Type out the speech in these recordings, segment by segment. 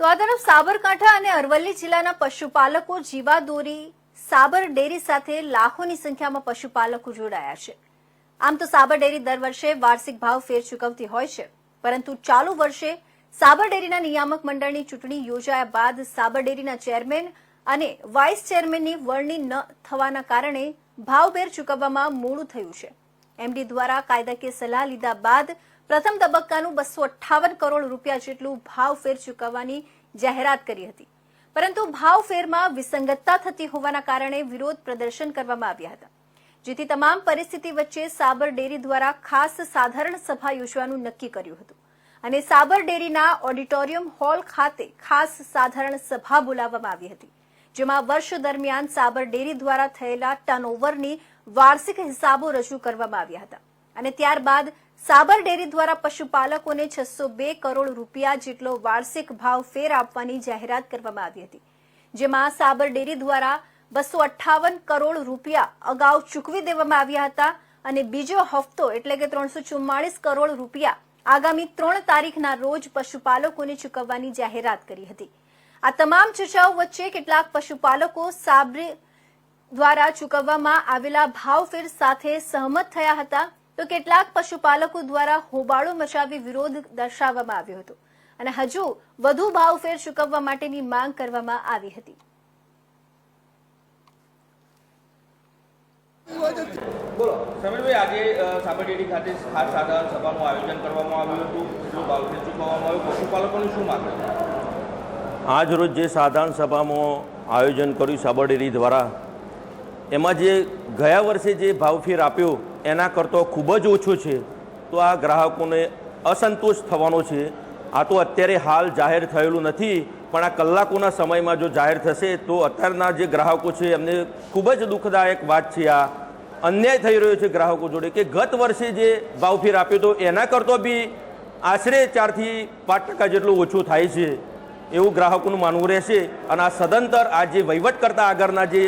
તો આ તરફ સાબરકાંઠા અને અરવલ્લી જિલ્લાના પશુપાલકો જીવાદોરી, સાબર ડેરી સાથે લાખોની સંખ્યામાં પશુપાલકો જોડાયા છે. આમ તો સાબર ડેરી દર વર્ષે વાર્ષિક ભાવ ફેર ચૂકવતી હોય છે. પરંતુ ચાલુ વર્ષે સાબર ડેરીના નિયામક મંડળની ચૂંટણી યોજાયા બાદ સાબર ડેરીના ચેરમેન અને વાઇસ ચેરમેનની વરણી ન થવાના કારણે ભાવભેર ચૂકવવામાં મોડું થયું છે. એમડી દ્વારા કાયદાકીય સલાહ લીધા બાદ પ્રથમ તબક્કાનું બસો અઠ્ઠાવન કરોડ રૂપિયા જેટલું ભાવફેર ચૂકવવાની જાહેરાત કરી હતી. પરંતુ ભાવફેરમાં વિસંગતતા થતી હોવાના કારણે વિરોધ પ્રદર્શન કરવામાં આવ્યા હતા. જેથી તમામ પરિસ્થિતિ વચ્ચે સાબર ડેરી દ્વારા ખાસ સાધારણ સભા યોજવાનું નક્કી કર્યું હતું. અને સાબર ડેરીના ઓડિટોરિયમ હોલ ખાતે ખાસ સાધારણ સભા બોલાવવામાં આવી હતી, જેમાં વર્ષ દરમિયાન સાબર ડેરી દ્વારા થયેલા ટર્નઓવરની વાર્ષિક હિસાબો રજૂ કરવામાં આવ્યા હતા. અને ત્યારબાદ સાબર ડેરી દ્વારા પશુપાલકોને છસો બે કરોડ રૂપિયા જેટલો વાર્ષિક ભાવ ફેર આપવાની જાહેરાત કરવામાં આવી હતી, જેમાં સાબર ડેરી દ્વારા બસો અઠ્ઠાવન કરોડ રૂપિયા અગાઉ ચૂકવી દેવામાં આવ્યા હતા અને બીજો હપ્તો એટલે કે ત્રણસો ચુમ્માળીસ કરોડ રૂપિયા આગામી ત્રણ તારીખના રોજ પશુપાલકોને ચૂકવવાની જાહેરાત કરી હતી. આ તમામ ચર્ચાઓ વચ્ચે કેટલાક પશુપાલકો સાબરી દ્વારા ચૂકવવામાં આવેલા ભાવફેર સાથે સહમત થયા હતા તો કેટલાક પશુપાલકો દ્વારા હોબાળો મચાવી વિરોધ દર્શાવવામાં આવ્યો હતો અને હજુ વધુ ભાવફેર ચૂકવવા માટેની માંગ કરવામાં આવી હતી. બોલો. સમીરભાઈ આજે સાબરડેરી ખાતે ખાસ સાધારણ સભાનું આયોજન કરવામાં આવ્યું હતું. જો ભાવફેર ચૂકવવામાં આવ્યું. પશુપાલકોની શું માંગ આજ રોજ જે સાધારણ સભામાં આયોજન કર્યું સાબરડેરી દ્વારા એમાં જે ગયા વર્ષે જે ભાવફેર આપ્યો, એના કરતો ખૂબ જ ઓછો છે. તો આ ગ્રાહકોને અસંતોષ થવાનો છે. આ તો અત્યારે હાલ જાહેર થયેલું નથી, પણ આ કલાકોના સમયમાં જો જાહેર થશે, તો અત્યારના જે ગ્રાહકો છે, એમને ખૂબ જ દુઃખદાયક વાત છે આ. અન્યાય થઈ રહ્યો છે ગ્રાહકો જોડે કે ગત વર્ષે જે ભાવફેર આપ્યો હતો એના કરતો બી આશરે ચારથી પાંચ ટકા જેટલું ઓછું થાય છે. એવું ગ્રાહકોનું માનવું રહેશે અને આ સદંતર આ જે વહીવટ કરતા આગળના જે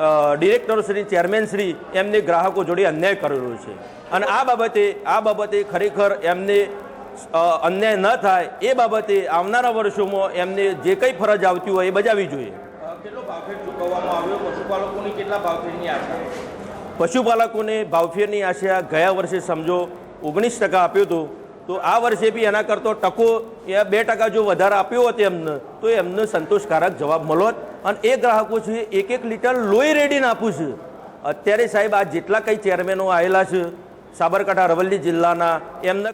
ડિરેક્ટરો શ્રી ચેરમેન શ્રી એમને ગ્રાહકો જોડે અન્યાય કરેલો છે. અને આ બાબતે આ બાબતે ખરેખર એમને અન્યાય ન થાય એ બાબતે આવનારા વર્ષોમાં એમને જે કંઈ ફરજ આવતી હોય એ બજાવવી જોઈએ. કેટલો ભાવફેર ચૂકવવામાં આવ્યો? પશુપાલકોની કેટલા ભાવફેરની આશા? પશુપાલકોને ભાવફેરની આશા ગયા વર્ષે સમજો ઓગણીસ ટકા આપ્યો હતો. તો આ વર્ષે બી એના કરતો ટકો એ બે ટકા જો વધારે આપ્યો હોત એમને તો એમને સંતોષકારક જવાબ મળોત. અને એ ગ્રાહકો છે એક એક લીટર લોહી રેડીને આપું છે. અત્યારે સાહેબ આ જેટલા કંઈ ચેરમેનો આવેલા છે, સાબરકાંઠા, અરવલ્લી જિલ્લાના, એમને